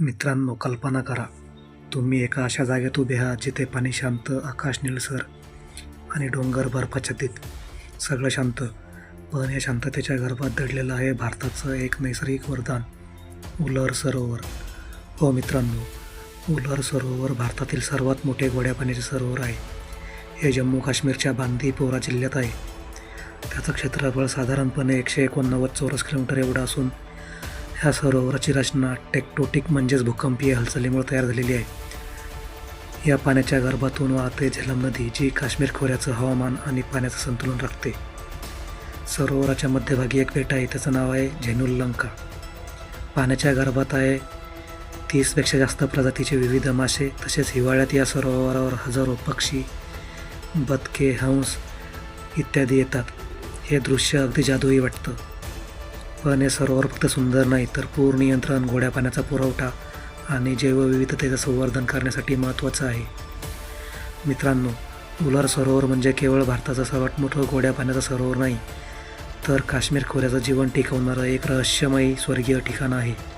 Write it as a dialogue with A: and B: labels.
A: मित्रांनो कल्पना करा तुम्ही एका अशा जागेत उभे आहात जिथे पाणी शांत आकाश निळसर आणि डोंगर बर्फाच्छादित सगळं शांत पण या शांततेच्या गर्भात दडलेलं आहे भारताचं एक नैसर्गिक वरदान उलर सरोवर हो मित्रांनो उलर सरोवर भारतातील सर्वात मोठे गोड्या पाण्याचे सरोवर आहे हे जम्मू काश्मीरच्या बांदीपोरा जिल्ह्यात आहे त्याचं क्षेत्रफळ साधारणपणे एकशे एकोणनव्वद चौरस किलोमीटर एवढं असून ह्या सरोवराची रचना टेक्टोटिक म्हणजेच भूकंपीय हालचालीमुळे तयार झालेली आहे या पाण्याच्या गर्भातून वाहते झेलम नदी जी काश्मीर खोऱ्याचं हवामान आणि पाण्याचं संतुलन राखते सरोवराच्या मध्यभागी एक बेटा आहे त्याचं नाव आहे लंका पाण्याच्या गर्भात आहे तीसपेक्षा जास्त प्रजातीचे विविध मासे तसेच हिवाळ्यात या सरोवरावर हजारो पक्षी बदके हंस इत्यादी येतात हे दृश्य अगदी जादूही वाटतं पण हे सरोवर फक्त सुंदर नाही तर पूर नियंत्रण गोड्या पाण्याचा पुरवठा आणि जैवविविधतेचं संवर्धन करण्यासाठी महत्त्वाचं आहे मित्रांनो उलर सरोवर म्हणजे केवळ भारताचं सर्वात मोठं गोड्या पाण्याचं सरोवर नाही तर काश्मीर खोऱ्याचं जीवन टिकवणारं एक रहस्यमयी स्वर्गीय ठिकाण आहे